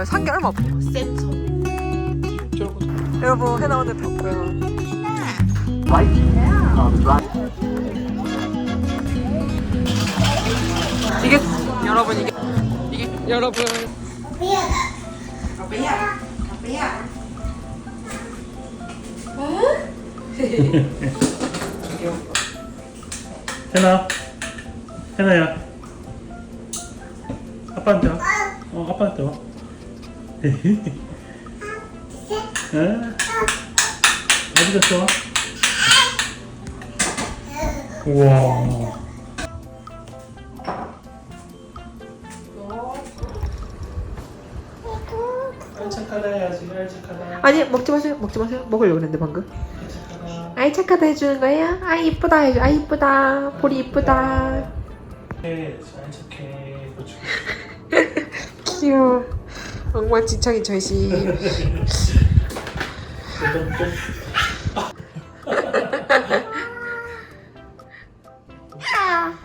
정말 산 게 얼마 없어. 센소. 여러분 해나 오늘 뵙고요. 이게 여러분 이게 이게 여러분 해나 해나야 아빠한테 와 어, 아빠한테 와 응? 어디 갔어? 우와 아이 착하다 해야지 아이 착하다 아니 먹지 마세요 먹지 마세요 먹으려고 했는데 방금. 아이 착하다 아이 착하다 해주는 거예요? 아이 이쁘다 해줘. 아이 이쁘다. 볼이 이쁘다. 해 아이 착해 귀여워. 엉망진창인 저희 집. 좀, 좀.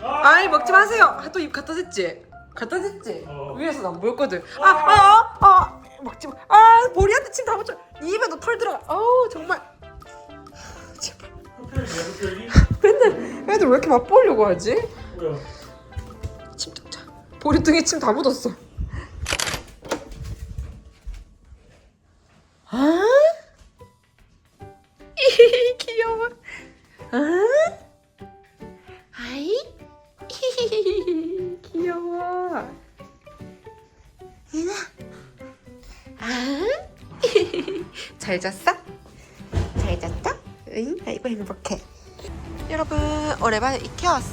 아이 먹지 마세요. 아, 또입 갖다 댔지? 갖다 댔지? 어. 위에서 안 보였거든. 아, 아, 아, 아, 먹지 마. 아, 보리한테 침 다 묻혀. 이 입에도 털 들어가. 아우 정말. 제발. 맨날 애들 왜 이렇게 맛보려고 하지? 뭐야 침 쫓자. 보리 등에 침 다 묻었어.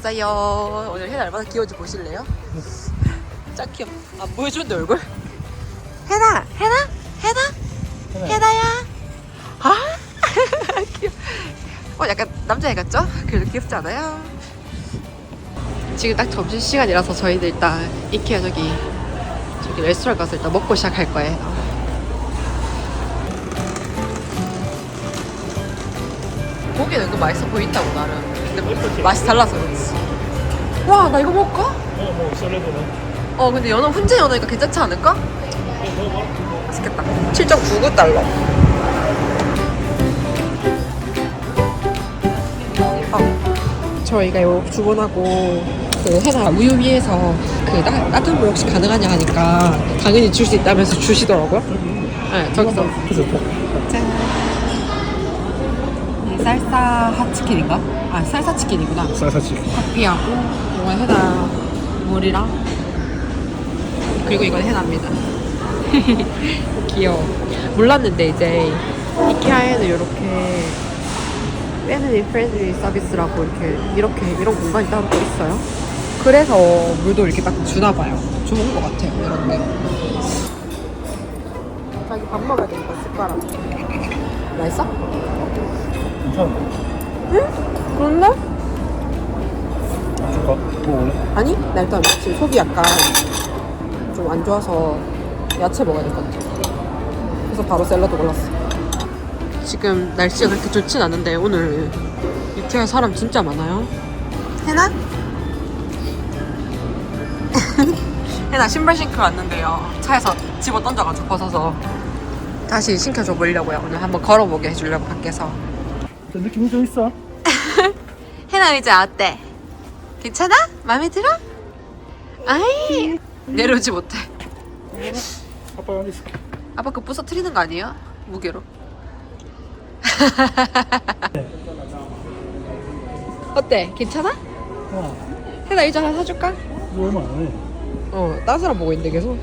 왔어요. 오늘 해나 얼마나 귀여운지 보실래요? 짱 귀여. 안 보여주는데 얼굴? 해나, 해나, 해나, 해나야. 아, 귀여. 어 약간 남자애 같죠? 그래도 귀엽지 않아요? 지금 딱 점심 시간이라서 저희들 일단 이케아 저기 저기 레스토랑 가서 일단 먹고 시작할 거예요. 고기는 그 맛있어 보인다고 나름. 근데 맛이 달라서 그렇지. 와, 나 이거 먹을까? 어뭐 썰어보나 어, 근데 연어 훈제 연어니까 괜찮지 않을까? 어 맛있겠다. 7.99달러. 어, 저희가 요 주문하고 그 해나 우유 위에서 그 따, 따뜻한 물 혹시 가능하냐 하니까 당연히 줄 수 있다면서 주시더라고요. 네, 저기서. 좋다 짠. 이 쌀사 핫치킨인가? 아, 쌀사 치킨이구나. 쌀사치 커피하고 이건 해나 물이랑 그리고 이건 해나입니다. 귀여워. 몰랐는데 이제 이케아에는 이렇게 패밀리 프렌들리 서비스라고 이렇게 이렇게 이런 공간이 따로 또 있어요. 그래서 물도 이렇게 딱 주나 봐요. 좋은 것 같아요. 이런 데. 자기 밥 먹어야 되니까 숟가락. 맛있어? 괜찮은데? 그런데? 줄까? 먹을래? 아니 나 일단 지금 속이 약간 좀 안 좋아서 야채 먹어야 될 것 같아 그래서 바로 샐러드 골랐어 지금 날씨가 그렇게 좋진 않은데 오늘 이케아 사람 진짜 많아요 해나? 해나 신발 신고 왔는데요 차에서 집어 던져가지고 벗어서 다시 신겨줘 보려고요 오늘 한번 걸어보게 해주려고 밖에서 느낌이 좀 있어 해나 의자 어때? 괜찮아? 마음에 들어? 아이 내려오지 못해 아빠가 어디 있을게 아빠 그 부서뜨리는 거 아니에요? 무게로 어때? 괜찮아? 어 해나 의자 하나 사줄까? 이거 얼마 안 해 어, 딴 사람 보고 있는데 계속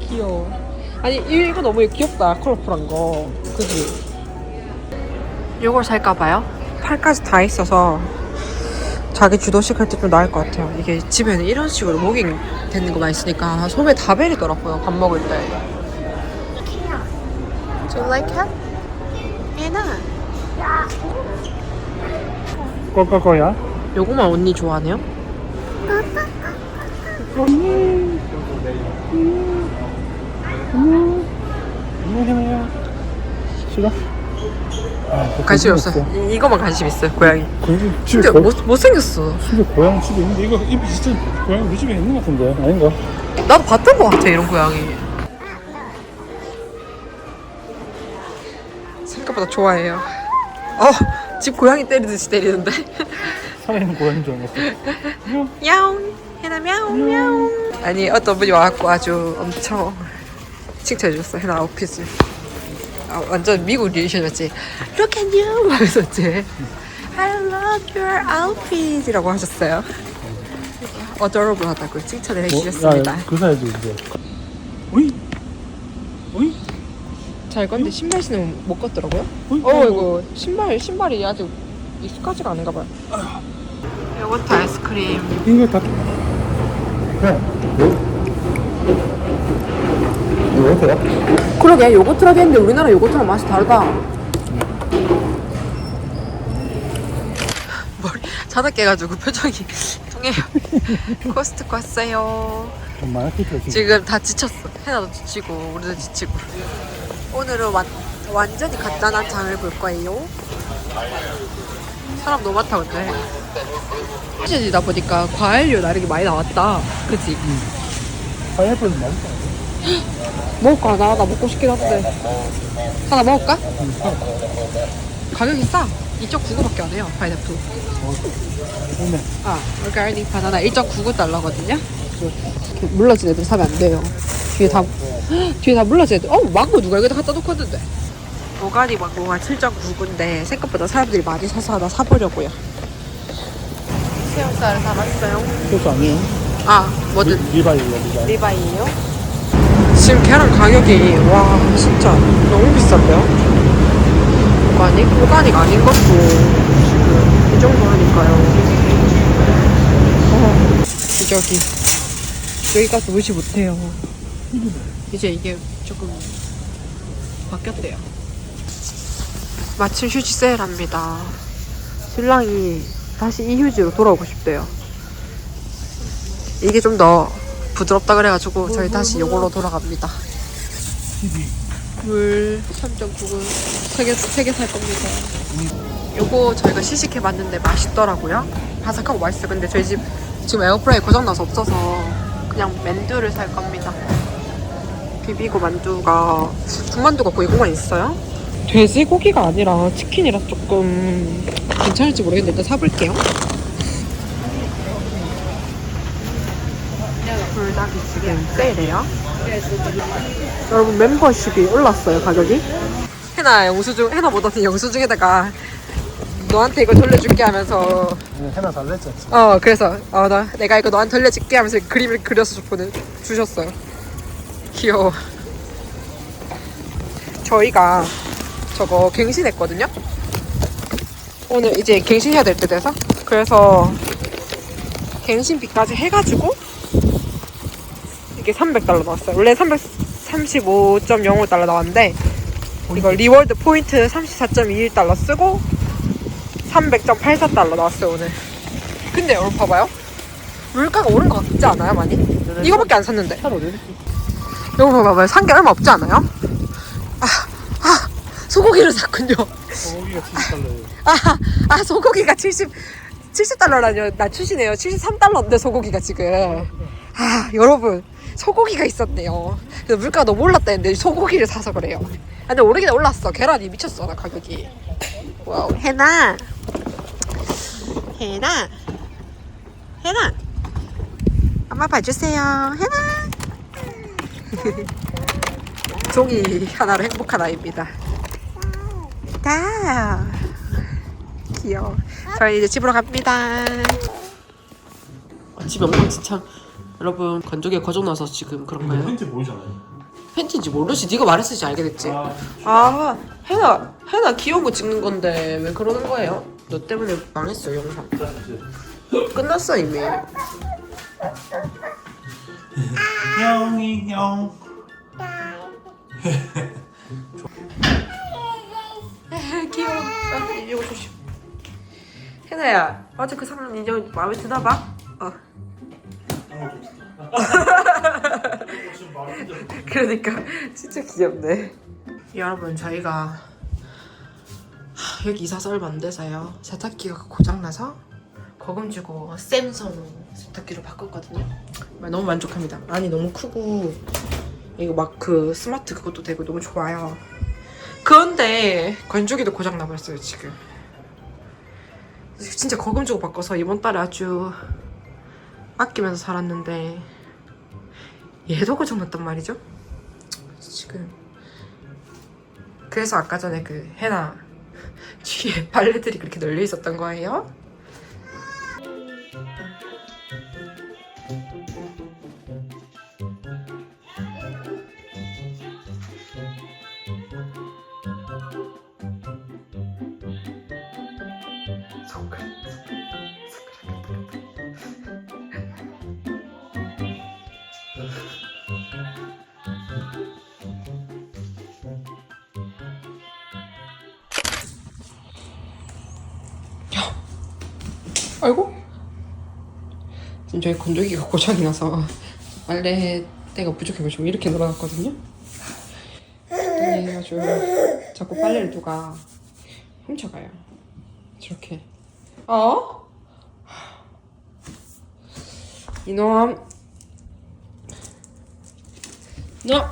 귀여워 아니 이거 너무 귀엽다 컬러풀한 거 그지? 이걸 살까 봐요 팔까지 다 있어서 자기 주도식 할 때 좀 나을 것 같아요 이게 집에는 이런 식으로 모깅 되는 거만 있으니까 소매 다 베리더라고요 밥 먹을 때 Do you like it? 예나 꺼꺼꺼야? 요거만 언니 좋아하네요? 안녕하세요 싫어? 아, 관심이 없어. 이- 이거만 관심 있어. 그 고양이. 근데 거, 못 못생겼어. 근데 고양이 집에 있는데 이거 이 비슷한 고양이 우리 집에 있는 것 같은데 아닌가? 나도 봤던 것 같아 이런 고양이. 생각보다 좋아해요. 어, 집 고양이 때리듯이 때리는데. 살아있는 고양이인 줄 알았어. 안녕. 야옹 해나 야옹 야옹. 아니 어떤 분이 와갖고 아주 엄청 칭찬해 주셨어 해나 아웃핏을. 아, 완전 미국 리액션이었지. Look at you! 하면서지. I love your outfit! 이라고 하셨어요. 어저러블 하다고 칭찬을 해주셨습니다. 야, 그 사이도 이제. 오이? 오이? 잘 건데 신발 신으면 못 걷더라고요. 오이? 어 이거 신발 신발이 아직 익숙하지가 않은가 봐요. 요거트 아이스크림. 이거 다. 야, 어때요? 그러게 요거트라고 했는데 우리나라 요거트랑 맛이 다르다. 머리 자다 깨가지고 표정이 통해요. 코스트코 왔어요. 정말 지금. 지금 다 지쳤어. 해나도 지치고 우리도 지치고. 오늘은 완, 완전히 간단한 장을 볼 거예요. 사람 너무 많다 근데. 시즌이다 보니까 과일류 나르기 많이 나왔다. 그치? 파인애플은 맛있다. 먹을까? 나, 나 먹고 싶긴 한데. 하나 먹을까? 응, 사. 가격이 싸. 2.99밖에 안 해요, 파인애플. 어, 좋네. 아, 오가닉 바나나 1.99 달러거든요. 물러진 애들 사면 안 돼요. 뒤에 다, 뒤에 다 물러진 애들. 어, 망고 누가 여기다 갖다 놓고 왔는데. 오가닉 망고가 7.99인데 생각보다 사람들이 많이 사서 하나 사보려고요. 새우살을 사봤어요. 그것도 아니에요. 아, 뭐든 리- 리바이예요, 리바이. 리바이에요? 지금 계란 가격이 와 진짜 너무 비싼데요? 오가닉? 오가닉 아닌 것도 지금 이 정도 하니까요. 어, 기저귀 여기까지 무시 못해요. 이제 이게 조금 바뀌었대요. 마침 휴지 세일합니다. 신랑이 다시 이 휴지로 돌아오고 싶대요. 이게 좀더 부드럽다 그래가지고 저희 다시 이걸로 돌아갑니다. 물 3.9군 세개 살 겁니다. 요거 저희가 시식해 봤는데 맛있더라고요. 바삭하고 맛있어. 근데 저희 집 지금 에어프라이 고장 나서 없어서 그냥 만두를 살 겁니다. 비비고 만두가 군만두가 거의 이거만 있어요. 돼지고기가 아니라 치킨이라 조금 괜찮을지 모르겠는데 일단 사볼게요. 닭이 지금 세일해요. 여러분 멤버십이 올랐어요 가격이. 해나 영수증 해나 못하는 영수증에다가 너한테 이거 돌려줄게 하면서 네, 해나 달랬지. 어 그래서 어 나 내가 이거 너한테 돌려줄게 하면서 그림을 그려서 보내 주셨어요. 귀여워. 저희가 저거 갱신했거든요. 오늘 이제 갱신해야 될 때 돼서 그래서 갱신비까지 해가지고 이게 300달러 나왔어요. 원래 335.05달러 나왔는데 이거 리월드 포인트 34.21달러 쓰고 300.84달러 나왔어요 오늘. 근데 여러분 봐봐요. 물가가 오른 것 같지 않아요 많이? 이거밖에 안 샀는데. 여러분 봐봐요. 산 게 얼마 없지 않아요? 아, 아 소고기를 샀군요. 소고기가 70달러예요. 아, 아 소고기가 70 70달러라뇨. 나 추시네요. 73달러인데 소고기가 지금. 아 여러분 소고기가 있었네요. 그래서 물가가 너무 올랐다 했는데 소고기를 사서 그래요. 아, 근데 오르긴 올랐어. 계란이 미쳤어 나 가격이. 와우. 해나. 해나. 해나. 엄마 봐주세요. 해나. 종이 하나로 행복한 아이입니다. 다. 귀여워. 저희 이제 집으로 갑니다. 집 엉망진창. 여러분 건조기에 거적 나서 지금 그런 거예요? 팬티 보이잖아요. 팬티인지 모르지. 네가 말했으지 알게 됐지. 아, 아 해나 해나 귀여운 거 찍는 건데 왜 그러는 거예요? 너 때문에 망했어 영상. 끝났어 이미. 형이 형. 귀여워. 아, 이거 조심. 해나야 어제 그 상품 인형 마음에 드나 봐? 어. 그러니까 진짜 귀엽네. 여러분 저희가 하, 여기 이사서 얼마 안 돼서요. 세탁기가 고장나서 거금 주고 샘성 세탁기로 바꿨거든요. 너무 만족합니다. 안이 너무 크고 이거 막 그 스마트 그것도 되고 너무 좋아요. 그런데 건조기도 고장 나버렸어요 지금. 진짜 거금 주고 바꿔서 이번 달에 아주 아끼면서 살았는데 얘도 고장 났단 말이죠. 지금 그래서 아까 전에 그 해나 뒤에 빨래들이 그렇게 널려 있었던 거예요. 아이고. 지금 저희 건조기가 고장이 나서 빨래대가 부족해서 좀 이렇게 늘어났거든요. 그래가지고 자꾸 빨래를 누가 훔쳐가요. 저렇게. 어? 이놈. 너.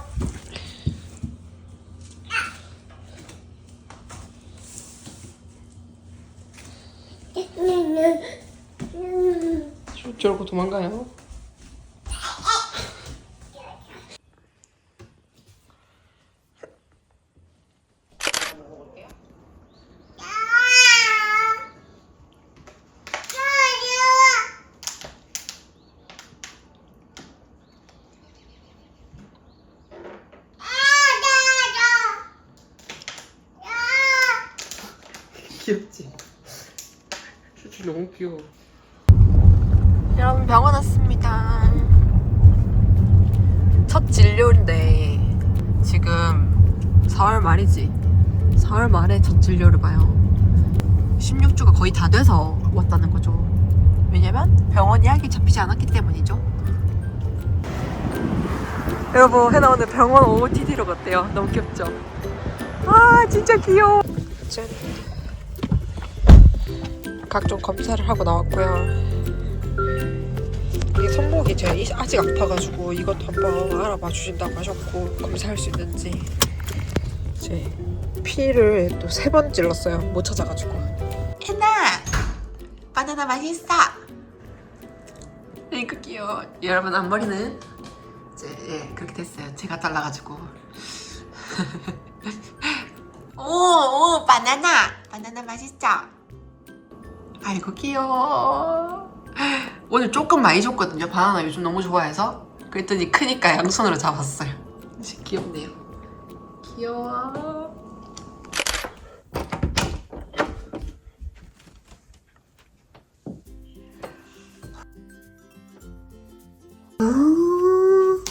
저- 저러고 도망가요. 귀엽지? 수지 너무 귀여워. 여러분 병원 왔습니다. 첫 진료인데 지금 4월 말이지. 4월 말에 첫 진료를 봐요. 16주가 거의 다 돼서 왔다는 거죠. 왜냐면 병원 예약이 잡히지 않았기 때문이죠. 여러분 해나 오늘 병원 OOTD로 갔대요. 너무 귀엽죠? 아 진짜 귀여워. 짠. 각종 검사를 하고 나왔고요. 이게 손목이 제가 이- 아직 아파가지고 이것도 한번 알아봐 주신다고 하셨고 검사할 수 있는지 이제 피를 또 세 번 찔렀어요. 못 찾아가지고. 애나 바나나 맛있어. 이거 귀여워. 여러분 앞머리는 이제 예 그렇게 됐어요. 제가 잘라가지고. 오, 오, 바나나. 바나나 맛있죠? 아이고, 귀여워. 오늘 조금 많이 줬거든요. 바나나 요즘 너무 좋아해서. 그랬더니 크니까 양손으로 잡았어요. 진짜 귀엽네요. 귀여워. 오,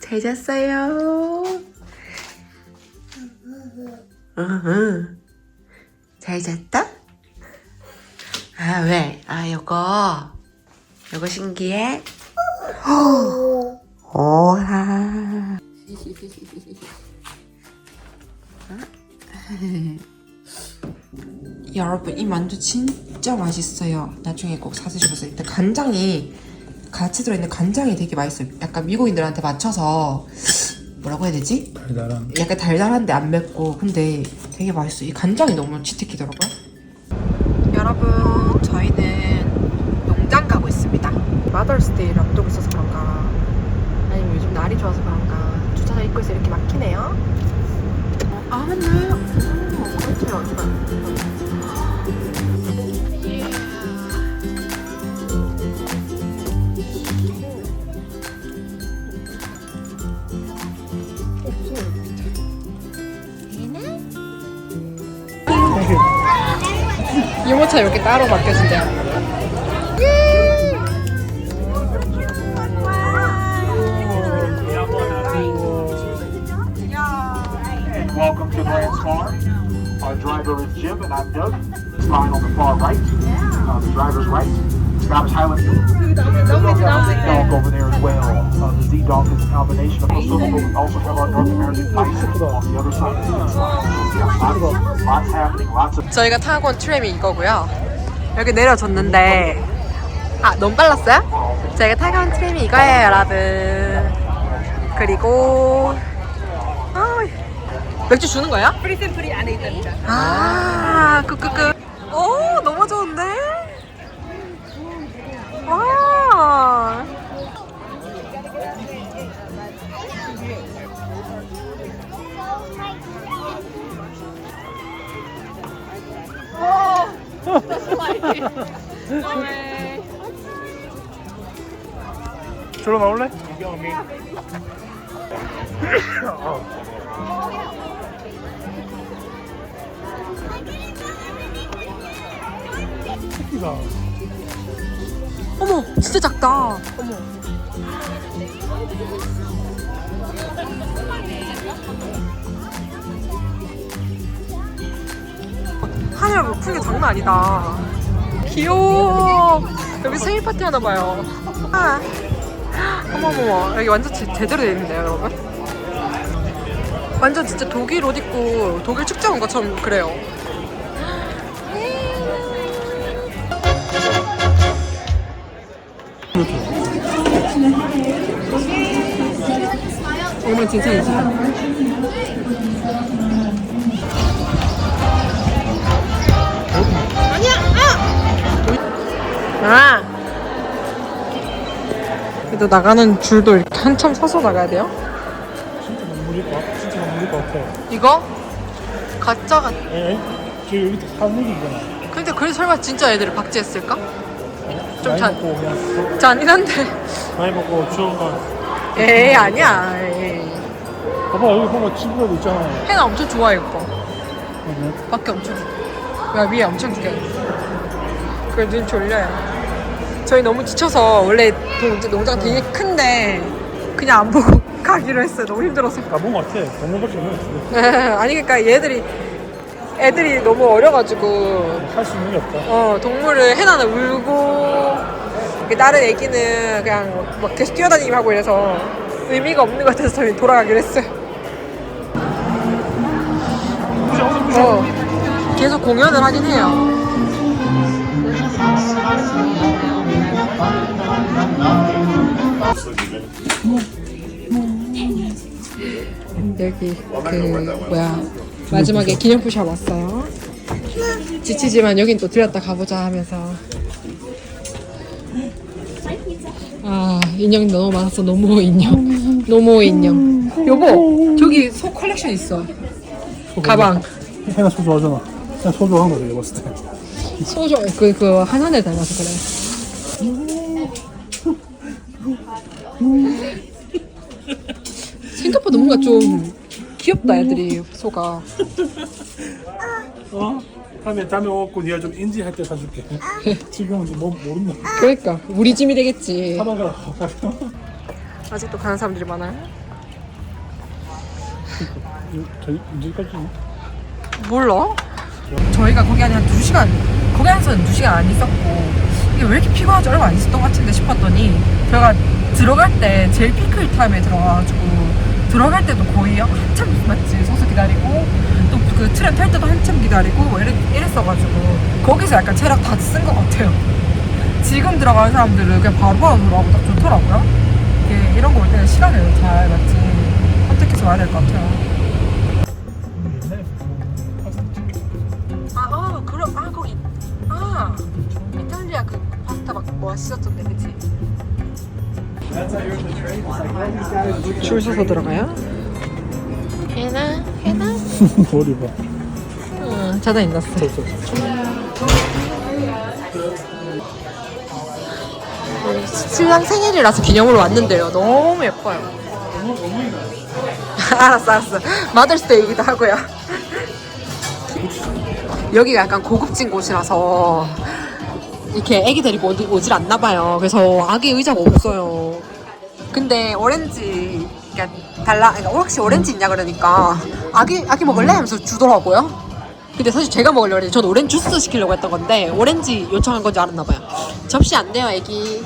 잘 잤어요. 잘 잤다? 아, 왜? 아, 요거. 요거 신기해? 오하. 여러분, 이 만두 진짜 맛있어요. 나중에 꼭 사드셔보세요. 일단 간장이, 같이 들어있는 간장이 되게 맛있어요. 약간 미국인들한테 맞춰서, 뭐라고 해야 되지? 달달한 약간 달달한데 안 맵고 근데 되게 맛있어. 이 간장이 너무 치트키더라고요. 여러분 저희는. 마더스데이를 앞두고 있어서 그런가 아니면 요즘 날이 좋아서 그런가 주차장 입구에서 이렇게 막히네요. 아 맞나요? 오, 그렇죠. 유모차 이렇게 따로 맡겨준대요. Is Jim, and I'm Doug. Line on the far right, uh, the driver's right. Travis Highland. Dog over there as well. Uh, the Z Dog is a combination of also, we also have our North American Bison on the other side. Yeah, lots, lots happening, lots of. 저희가 타고 온 트램이 이거고요. 여기 내려줬는데 아 너무 빨랐어요? 저희가 타고 온 트램이 이거예요, 여러분. 그리고 아, 맥주 주는 거야? 프리 샘플이 안에 있답니다. 아, 끄끄끄. 오, 너무 좋은데? 와. 저로 나올래? 새끼가 어머, 진짜 작다. 어머. 하늘 뭐 푸는 게 장난 아니다. 귀여워. 여기 생일 파티 하나 봐요. 아. 어머머머, 여기 완전 제, 제대로 돼 있는데요, 여러분? 완전 진짜 독일 옷 입고 독일 축제 온 것처럼 그래요. 정말 진짜이지. 아! 그래도 나가는 줄도 이렇게 한참 서서 나가야 돼요? 진짜 눈물일 것 같아 진짜 눈물일 것 같아 이거? 가짜 같. 에? 저 여기 사물이잖아 근데 그래 설마 진짜 애들을 박제했을까? 좀 잔- 먹고 그냥 잔인한데. 많이 먹고 추억만 에이 아니야. 에이. 봐봐 여기 봐봐 집이라도 있잖아. 해나 엄청 좋아해 오빠. 그러면 밖에 엄청 야 위에 엄청 두개 그래 눈 졸려요. 저희 너무 지쳐서 원래 동, 농장 되게 큰데 그냥 안 보고 가기로 했어요. 너무 힘들어서. 가본 것 같아. 동물밖에 없는 아니 그러니까 얘들이 애들이 너무 어려가지고 할 수 있는 게 없다 어 동물을 해나는 울고 이렇게 다른 애기는 그냥 막 계속 뛰어다니기만 하고 이래서 의미가 없는 것 같아서 저희 돌아가기로 했어요 어 계속 공연을 하긴 해요 여기 그 뭐야 마지막에 기념품샵 왔어요. 지치지만 여긴 또 들렸다 가보자 하면서. 아 인형 너무 많았어 노모 인형. 노모 인형. 여보 저기 소 컬렉션 있어. 가방. 해나 소 좋아하잖아. 그냥 소 좋아하는 거지 내가 봤을 때. 소저 그그 하나네 닮아서 그래. 생각보다 뭔가 좀 귀엽다 애들이 소가. 어? 다음에 다음에 오고 네가 좀 인지할 때 사줄게. 지금은 좀 뭐, 모른다. 그러니까 우리 짐이 되겠지. 하다가 아직도 가는 사람들이 많아요? 저희 언제까지? 몰라? 저희가 거기 한 2시간 거기 한서는 2시간 안 있었고 이게 왜 이렇게 피곤하지? 얼마 안 있었던 것 같은데 싶었더니 저희가 들어갈 때 제일 피클 타임에 들어가가지고 들어갈 때도 거의 한참 맞지? 서서 기다리고 또 그 트램 탈 때도 한참 기다리고 뭐 이랬, 이랬어가지고. 거기서 약간 체력 다 쓴 것 같아요. 지금 들어가는 사람들은 그냥 바로바로 들어가고 딱 좋더라고요. 이게 이런 거 올 때는 시간을 잘 맞지 선택해서 와야 될 것 같아요. 아, 아, 그러, 아, 거기, 아, 이탈리아 그 파스타 막 맛있었던데, 그치? 줄 서서 들어가요? 해나, 해나? 머리 봐 응, 자다 있났어. 신랑 생일이라서 기념으로 왔는데요. 너무 예뻐요. 알았어, 알았어. 마더스데이기도 하고요. 여기가 약간 고급진 곳이라서 이렇게 애기 데리고 어디 오질 않나 봐요. 그래서 아기 의자가 없어요. 근데 오렌지 그러니까 달라 그러니까 혹시 오렌지 있냐 그러니까 아기 아기 먹을래 하면서 주더라고요. 근데 사실 제가 먹으려고 했는데 전 오렌지 주스 시키려고 했던 건데 오렌지 요청한 건지 알았나 봐요. 접시 안 돼요, 애기.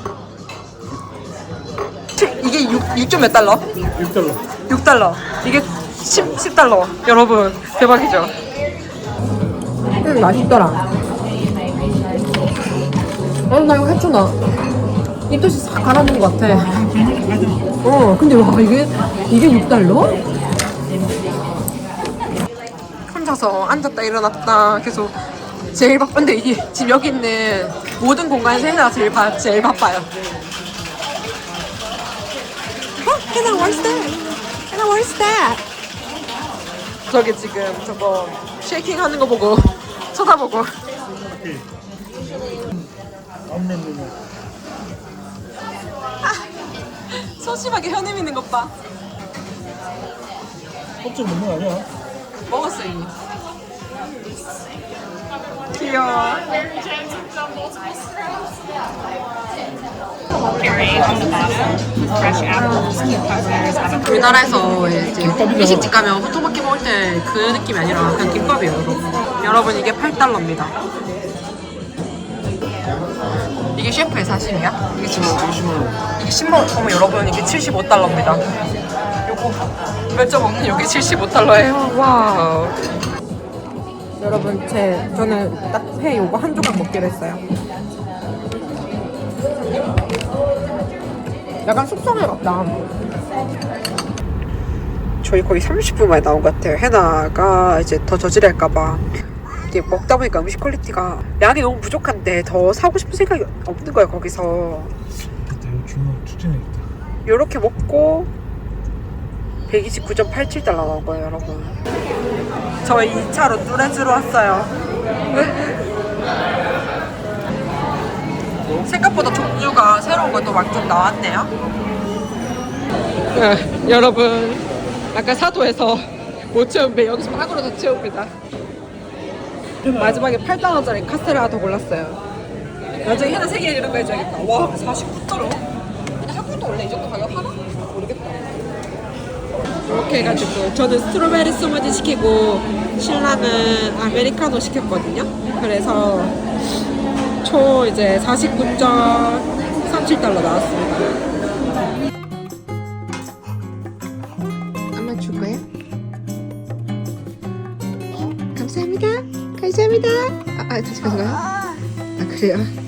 이게 6, 6점 몇 달러? 6달러 6달러. 이게 10, 10달러. 여러분, 대박이죠? 음, 맛있더라. 어, 나 이거 해초나. 입덧이 싹 가라앉는 것 같아. 어, 근데 와, 이게, 이게 6달러? 바빠서 앉았다 일어났다 계속 제일 바쁜데 이게 지금 여기 있는 모든 공간에서 해나가 제일, 바, 제일 바빠요. 어? 해나 what's that? 해나 what's that? 저기 지금 저거 쉐이킹 하는 거 보고 쳐다보고 소심하게 현임 있는 것 봐. 껍질 먹는 거 아니야? 먹었어 이미. 귀여워. 우리나라에서 이제 일식집 가면 호토마키 먹을 때 그 느낌이 아니라 그냥 김밥이에요, 여러분. 여러분 이게 8달러입니다. 이게 셰프의 사심이야? 이게 지금 이게 10만 원. 어머 여러분 이게 75달러입니다. 요거 몇점 없는 여기 75달러예요. 와우. 여러분 제 저는 딱회 요거 한 조각 먹기로 했어요. 약간 숙성회 같다. 저희 거의 30분 만에 나온 것 같아요. 해나가 이제 더 저질할까봐. 이게 먹다 보니까 음식 퀄리티가 양이 너무 부족한데 더 사고 싶은 생각이 없는 거예요, 거기서. 그때 이거 주문 추진해야겠다. 요렇게 먹고 129.87달러 나온 거예요, 여러분. 저희 2차로 뚜레즈로 왔어요. 생각보다 종류가 새로운 것도 막 좀 나왔네요. 여러분, 아까 사도에서 못 채운 배 여기서 빵으로 다 채웁니다. 마지막에 8달러짜리 카스테라 하나 더 골랐어요. 나중에 해나 세개 이런 거 해줘야겠다. 와, 49달러? 근데 한국도 원래 이 정도 가격 하나? 모르겠다. 이렇게 해가지고 저는 스트로베리 스무디 시키고 신랑은 아메리카노 시켰거든요. 그래서 초 이제 49.37달러 나왔습니다. 아 다시 가져가요? 아 그래요?